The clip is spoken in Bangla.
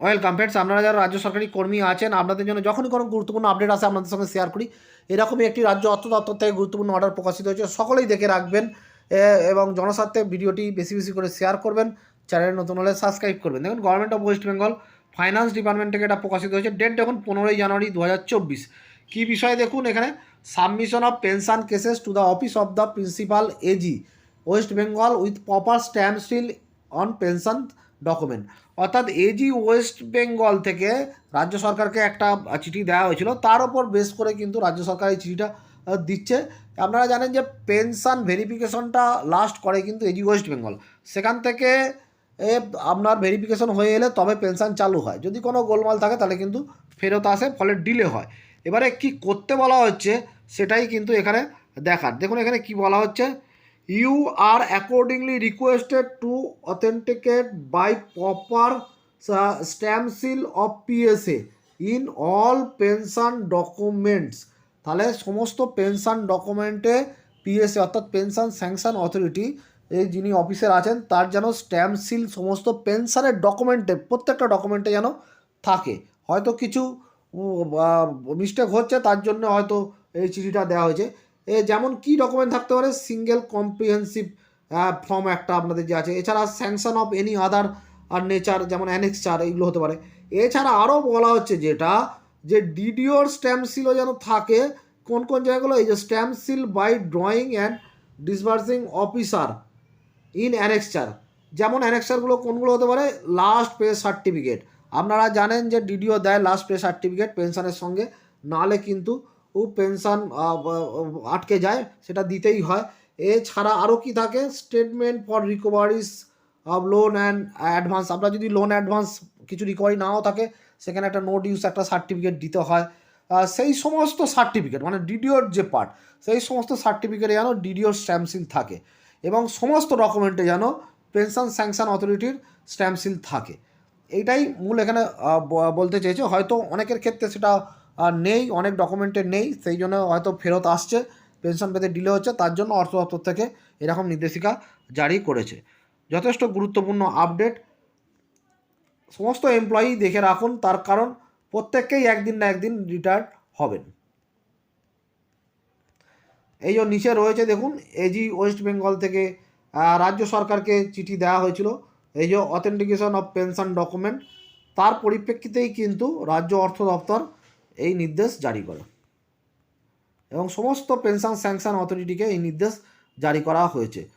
ওয়েলকাম ফ্রেন্ডস আপনারা যারা রাজ্য সরকারি কর্মী আছেন, আপনাদের জন্য যখনই কোনো গুরুত্বপূর্ণ আপডেট আসে, আপনাদের সঙ্গে শেয়ার করি। এরকমই একটি রাজ্য অর্থ দপ্তর থেকে গুরুত্বপূর্ণ অর্ডার প্রকাশিত হয়েছে। সকলেই দেখে রাখবেন এবং জনস্বার্থে ভিডিওটি বেশি বেশি করে শেয়ার করবেন। চ্যানেল নতুন হলে সাবস্ক্রাইব করবেন। দেখুন government of West Bengal finance department থেকে এটা প্রকাশিত হয়েছে। ডেট দেখুন, পনেরোই জানুয়ারি দু হাজার চব্বিশ। কী বিষয়ে দেখুন এখানে? Submission of pension cases to the office of the principal AG West Bengal with proper stamp seal on pension document অর্থাৎ এজি ওয়েস্ট বেঙ্গল থেকে রাজ্য সরকারকে একটা চিঠি দেওয়া হয়েছিল। তার ওপর বেস করে কিন্তু রাজ্য সরকার এই চিঠিটা দিচ্ছে। আপনারা জানেন যে পেনশন ভেরিফিকেশনটা লাস্ট করে কিন্তু এজি ওয়েস্ট বেঙ্গল সেখান থেকে, এ, আপনার ভেরিফিকেশন হয়ে এলে তবে পেনশন চালু হয়। যদি কোনো গোলমাল থাকে তাহলে কিন্তু ফেরত আসে, ফলে ডিলে হয়। এবারে কি করতে বলা হচ্ছে সেটাই কিন্তু এখানে দেখার। দেখুন এখানে কি বলা হচ্ছে। You are accordingly requested to authenticate by proper seal of PSA in all pension documents তাহলে সমস্ত পেনশন ডকুমেন্টে পিএসএ অর্থাৎ পেনশন স্যাংশন অথরিটি এই যিনি অফিসার আছেন, তার যেন স্ট্যাম্প সিল সমস্ত পেনশনের ডকুমেন্টে প্রত্যেকটা ডকুমেন্টে যেন থাকে। হয়তো কিছু মিস্টেক হচ্ছে, তার জন্য হয়তো এই চিঠিটা দেওয়া হয়েছে। যেমন কি ডকুমেন্ট থাকতে পারে? সিঙ্গেল কম্প্রিহেন্সিভ ফর্ম একটা আপনাদের যে আছে। এছাড়া স্যাংশন অফ এনি আদার আর নেচার যেমন অ্যানেক্সচার এইগুলো হতে পারে। এছাড়া আরও বলা হচ্ছে যেটা, যে ডিডিওর স্ট্যাম্প সিলও যেন থাকে, কোন কোন জায়গাগুলো? এই যে stamp seal by drawing and disbursing officer in annexure যেমন অ্যানেক্সচারগুলো কোনগুলো হতে পারে? লাস্ট পে সার্টিফিকেট আপনারা জানেন যে ডিডিও দেয় লাস্ট পে সার্টিফিকেট পেনশনের সঙ্গে। নাহলে কিন্তু পেনশন আটকে যায়, সেটা দিতেই হয়। এছাড়া আরও কি থাকে? Statement for recoveries of loan and advance আপনার যদি লোন অ্যাডভান্স কিছু রিকভারি নাও থাকে, সেখানে একটা নোট ইউজ একটা সার্টিফিকেট দিতে হয়। সেই সমস্ত সার্টিফিকেট মানে ডিডিওর যে পার্ট সেই সমস্ত সার্টিফিকেটে যেন ডিডিওর স্ট্যাম্প সিল থাকে এবং সমস্ত ডকুমেন্টে যেন পেনশন স্যাংশন অথরিটির স্ট্যাম্প সিল থাকে। এইটাই মূল এখানে বলতে চেয়েছে। হয়তো অনেকের ক্ষেত্রে সেটা আহ, নেই অনেক ডকুমেন্টে নেই সেই জন্য হয়তো ফেরত আসছে পেনশন পেতে ডিলে হচ্ছে তার জন্য অর্থ দপ্তর থেকে এরকম নির্দেশিকা জারি করেছে। যথেষ্ট গুরুত্বপূর্ণ আপডেট সমস্ত এমপ্লয়ি দেখে রাখুন তার কারণ প্রত্যেককেই একদিন না একদিন রিটায়ার্ড হবেন। এই যে নিচে রয়েছে দেখুন এজি ওয়েস্ট বেঙ্গল থেকে রাজ্য সরকারকে চিঠি দেওয়া হয়েছিল। এই যে অথেন্টিকেশন অফ পেনশন ডকুমেন্ট তার পরিপ্রেক্ষিতেই কিন্তু রাজ্য অর্থ দপ্তর এই নির্দেশ জারি করে। এবং সমস্ত পেনশন স্যাংশন অথরিটিকে এই নির্দেশ জারি করা হয়েছে।